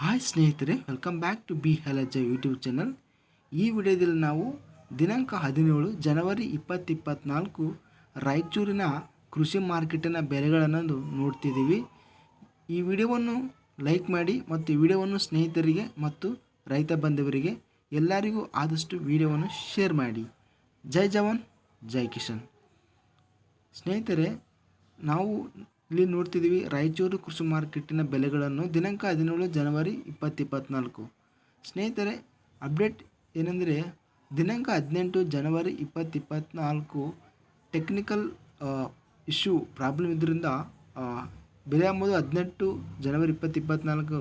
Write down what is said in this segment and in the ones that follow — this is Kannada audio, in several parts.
ಹಾಯ್ ಸ್ನೇಹಿತರೆ ವೆಲ್ಕಮ್ ಬ್ಯಾಕ್ ಟು ಬಿ ಹೆಲಜ ಯೂಟ್ಯೂಬ್ ಚಾನಲ್ ಈ ವಿಡಿಯೋದಲ್ಲಿ ನಾವು ದಿನಾಂಕ ಹದಿನೇಳು, ಜನವರಿ ಇಪ್ಪತ್ತಿಪ್ಪತ್ನಾಲ್ಕು ರಾಯಚೂರಿನ ಕೃಷಿ ಮಾರ್ಕೆಟಿನ ಬೆಲೆಗಳನ್ನು ನೋಡ್ತಿದ್ದೀವಿ. ಈ ವಿಡಿಯೋವನ್ನು ಲೈಕ್ ಮಾಡಿ ಮತ್ತು ಈ ವಿಡಿಯೋವನ್ನು ಸ್ನೇಹಿತರಿಗೆ ಮತ್ತು ರೈತ ಬಂಧುವರಿಗೆ ಎಲ್ಲರಿಗೂ ಆದಷ್ಟು ವಿಡಿಯೋವನ್ನು ಶೇರ್ ಮಾಡಿ. ಜೈ ಜವಾನ್, ಜೈ ಕಿಶನ್ ಸ್ನೇಹಿತರೆ, ನಾವು ಇಲ್ಲಿ ನೋಡ್ತಿದ್ದೀವಿ ರಾಯಚೂರು ಕೃಷಿ ಮಾರ್ಕೆಟಿನ ಬೆಲೆಗಳನ್ನು ದಿನಾಂಕ ಹದಿನೇಳು ಜನವರಿ ಇಪ್ಪತ್ತಿಪ್ಪತ್ನಾಲ್ಕು. ಸ್ನೇಹಿತರೆ ಅಪ್ಡೇಟ್ ಏನೆಂದರೆ ದಿನಾಂಕ ಹದಿನೆಂಟು ಜನವರಿ ಇಪ್ಪತ್ತಿಪ್ಪತ್ನಾಲ್ಕು ಟೆಕ್ನಿಕಲ್ ಇಶ್ಯೂ ಪ್ರಾಬ್ಲಮ್ ಇದರಿಂದ ಬೆಲೆ ಎಂಬುದು ಹದಿನೆಂಟು ಜನವರಿ ಇಪ್ಪತ್ತಿಪ್ಪತ್ನಾಲ್ಕು.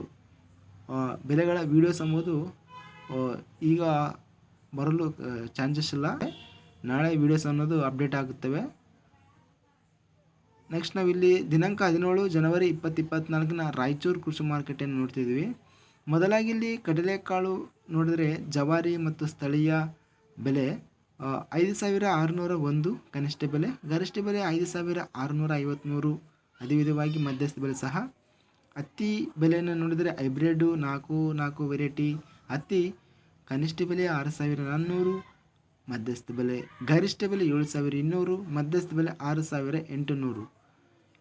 ಆ, ಬೆಲೆಗಳ ವೀಡಿಯೋಸ್ ಎಂಬುದು ಈಗ ಬರಲು ಚಾನ್ಸಸ್ ಇಲ್ಲ. ನಾಳೆ ವೀಡಿಯೋಸ್ ಅನ್ನೋದು ಅಪ್ಡೇಟ್ ಆಗುತ್ತವೆ. ನೆಕ್ಸ್ಟ್ ನಾವಿಲ್ಲಿ ದಿನಾಂಕ ಹದಿನೇಳು ಜನವರಿ ಇಪ್ಪತ್ತಿಪ್ಪತ್ನಾಲ್ಕನ ರಾಯಚೂರು ಕೃಷಿ ಮಾರುಕಟ್ಟೆಯನ್ನು ನೋಡ್ತಿದ್ದೀವಿ ಮೊದಲಾಗಿ ಇಲ್ಲಿ ಕಡಲೆಕಾಳು ನೋಡಿದರೆ ಜವಾರಿ ಮತ್ತು ಸ್ಥಳೀಯ ಬೆಲೆ ಐದು ಸಾವಿರ ಆರುನೂರ ಒಂದು ಕನಿಷ್ಠ ಬೆಲೆ, ಗರಿಷ್ಠ ಬೆಲೆ ಐದು ಸಾವಿರ ಆರುನೂರ ಐವತ್ತ್ಮೂರು ಅದೇ ವಿಧವಾಗಿ ಮಧ್ಯಸ್ಥ ಬೆಲೆ ಸಹ. ಹತ್ತಿ ಬೆಲೆಯನ್ನು ನೋಡಿದರೆ ಹೈಬ್ರಿಡು ನಾಲ್ಕು ನಾಲ್ಕು ವೆರೈಟಿ ಹತ್ತಿ ಕನಿಷ್ಠ ಬೆಲೆ ಆರು ಸಾವಿರ ನಾನ್ನೂರು, ಮಧ್ಯಸ್ಥ ಬೆಲೆ ಗರಿಷ್ಠ ಬೆಲೆ ಏಳು ಸಾವಿರ ಇನ್ನೂರು, ಮಧ್ಯಸ್ಥ ಬೆಲೆ ಆರು ಸಾವಿರ ಎಂಟುನೂರು.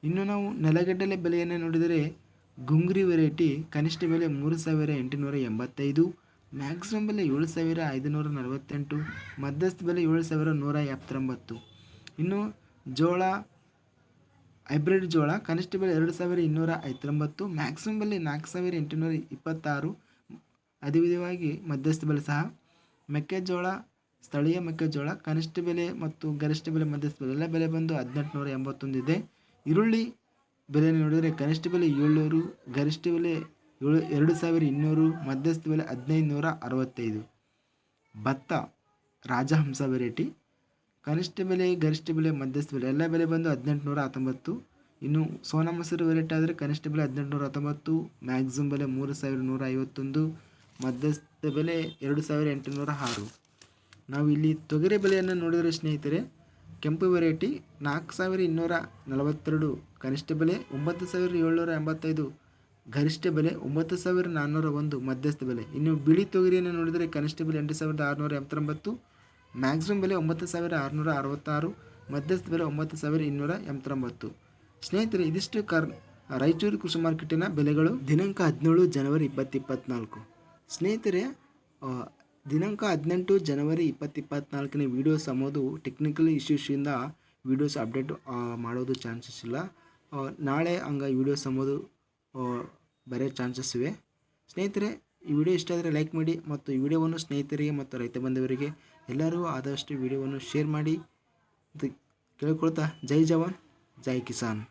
ಇನ್ನು ನಾವು ನೆಲಗಡಲೆ ಬೆಲೆಯನ್ನು ನೋಡಿದರೆ ಗುಂಗ್ರಿ ವೆರೈಟಿ ಕನಿಷ್ಠ ಬೆಲೆ ಮೂರು ಸಾವಿರ ಎಂಟುನೂರ ಎಂಬತ್ತೈದು ಮ್ಯಾಕ್ಸಿಮಮ್ ಬೆಲೆ ಏಳು ಸಾವಿರ ಐದುನೂರ ನಲವತ್ತೆಂಟು, ಮಧ್ಯಸ್ಥ ಬೆಲೆ ಏಳು ಸಾವಿರ ನೂರ ಎಪ್ಪತ್ತೊಂಬತ್ತು. ಇನ್ನು ಜೋಳ, ಹೈಬ್ರಿಡ್ ಜೋಳ ಕನಿಷ್ಠ ಬೆಲೆ ಎರಡು ಸಾವಿರ ಇನ್ನೂರ ಐವತ್ತೊಂಬತ್ತು ಮ್ಯಾಕ್ಸಿಮಮ್ ಬೆಲೆ ನಾಲ್ಕು ಸಾವಿರ ಎಂಟುನೂರ ಇಪ್ಪತ್ತಾರು. ಅದೇ ವಿಧವಾಗಿ ಮಧ್ಯಸ್ಥ ಬೆಲೆ ಸಹ ಮೆಕ್ಕೆಜೋಳ, ಸ್ಥಳೀಯ ಮೆಕ್ಕೆಜೋಳ ಕನಿಷ್ಠ ಬೆಲೆ ಮತ್ತು ಗರಿಷ್ಠ ಬೆಲೆ ಮಧ್ಯಸ್ಥ ಬೆಲೆ ಎಲ್ಲ ಬೆಲೆ ಬಂದು ಹದಿನೆಂಟುನೂರ ನೂರ ಇದೆ. ಈರುಳ್ಳಿ ಬೆಲೆ ನೋಡಿದರೆ ಕನಿಷ್ಠ ಬೆಲೆ ಏಳ್ನೂರು, ಗರಿಷ್ಠ ಬೆಲೆ ಏಳು, ಎರಡು ಸಾವಿರ ಇನ್ನೂರು, ಮಧ್ಯಸ್ಥ ಬೆಲೆ ಹದಿನೈದು ನೂರ ಅರವತ್ತೈದು. ಭತ್ತ ರಾಜಹಂಸ ವೆರೈಟಿ ಕನಿಷ್ಠ ಬೆಲೆ, ಗರಿಷ್ಠ ಬೆಲೆ, ಮಧ್ಯಸ್ಥ ಬೆಲೆ, ಎಲ್ಲ ಬೆಲೆ ಬಂದು ಹದಿನೆಂಟುನೂರ ಹತ್ತೊಂಬತ್ತು. ಇನ್ನು ಸೋನಾ ಮಸೂರು ವೆರೈಟಿ ಆದರೆ ಕನಿಷ್ಠ ಬೆಲೆ ಹದಿನೆಂಟುನೂರ ಹತ್ತೊಂಬತ್ತು ಮ್ಯಾಕ್ಸಿಮಮ್ ಬೆಲೆ ಮೂರು ಸಾವಿರ ನೂರ ಐವತ್ತೊಂದು ಮಧ್ಯಸ್ಥ ಬೆಲೆ ಎರಡು ಸಾವಿರ ಎಂಟುನೂರ ಆರು. ನಾವು ಇಲ್ಲಿ ತೊಗರಿ ಬೆಲೆಯನ್ನು ನೋಡಿದರೆ ಸ್ನೇಹಿತರೆ ಕೆಂಪು ವೆರೈಟಿ ನಾಲ್ಕು ಸಾವಿರ ಇನ್ನೂರ ನಲವತ್ತೆರಡು, ಕನಿಷ್ಠ ಬೆಲೆ ಒಂಬತ್ತು ಸಾವಿರ ಏಳ್ನೂರ ಎಂಬತ್ತೈದು, ಗರಿಷ್ಠ ಬೆಲೆ ಒಂಬತ್ತು ಸಾವಿರ ನಾನ್ನೂರ ಒಂದು, ಮಧ್ಯಸ್ಥ ಬೆಲೆ. ಇನ್ನು ಬಿಳಿ ತೊಗರಿಯನ್ನು ನೋಡಿದರೆ ಕನಿಷ್ಠ ಬೆಲೆ ಎಂಟು ಸಾವಿರದ ಆರುನೂರ ಎಂಬತ್ತೊಂಬತ್ತು ಮ್ಯಾಕ್ಸಿಮಮ್ ಬೆಲೆ ಒಂಬತ್ತು ಸಾವಿರ ಆರುನೂರ ಅರವತ್ತಾರು, ಮಧ್ಯಸ್ಥ ಬೆಲೆ ಒಂಬತ್ತು ಸಾವಿರ ಇನ್ನೂರ ಎಂಬತ್ತೊಂಬತ್ತು. ಸ್ನೇಹಿತರೆ, ಇದಿಷ್ಟು ಕರ್, ರಾಯಚೂರು ಕೃಷಿ ಮಾರ್ಕೆಟಿನ ಬೆಲೆಗಳು ದಿನಾಂಕ ಹದಿನೇಳು ಜನವರಿ ಇಪ್ಪತ್ತಿಪ್ಪತ್ನಾಲ್ಕು ಸ್ನೇಹಿತರೆ ದಿನಾಂಕ ಹದಿನೆಂಟು ಜನವರಿ ಇಪ್ಪತ್ತಿಪ್ಪತ್ನಾಲ್ಕನೇ ವೀಡಿಯೋಸ್ ಅಂಬೋದು ಟೆಕ್ನಿಕಲ್ ಇಶ್ಯೂಸಿಂದ ವೀಡಿಯೋಸ್ ಅಪ್ಡೇಟ್ ಮಾಡೋದು ಚಾನ್ಸಸ್ ಇಲ್ಲ. ನಾಳೆ ಹಂಗೆ ವೀಡಿಯೋಸ್ ಅಂಬೋದು ಬರೆಯೋ ಬರೋ ಚಾನ್ಸಸ್ ಇವೆ. ಸ್ನೇಹಿತರೆ, ಈ ವಿಡಿಯೋ ಇಷ್ಟ ಆದರೆ ಲೈಕ್ ಮಾಡಿ ಮತ್ತು ಈ ವಿಡಿಯೋವನ್ನು ಸ್ನೇಹಿತರಿಗೆ ಮತ್ತು ರೈತ ಬಂಧುವರಿಗೆ ಎಲ್ಲರೂ ಆದಷ್ಟು ವಿಡಿಯೋವನ್ನು ಶೇರ್ ಮಾಡಿ. ಕೇಳ್ಕೊಳ್ತಾ, ಜೈ ಜವಾನ್, ಜೈ ಕಿಸಾನ್.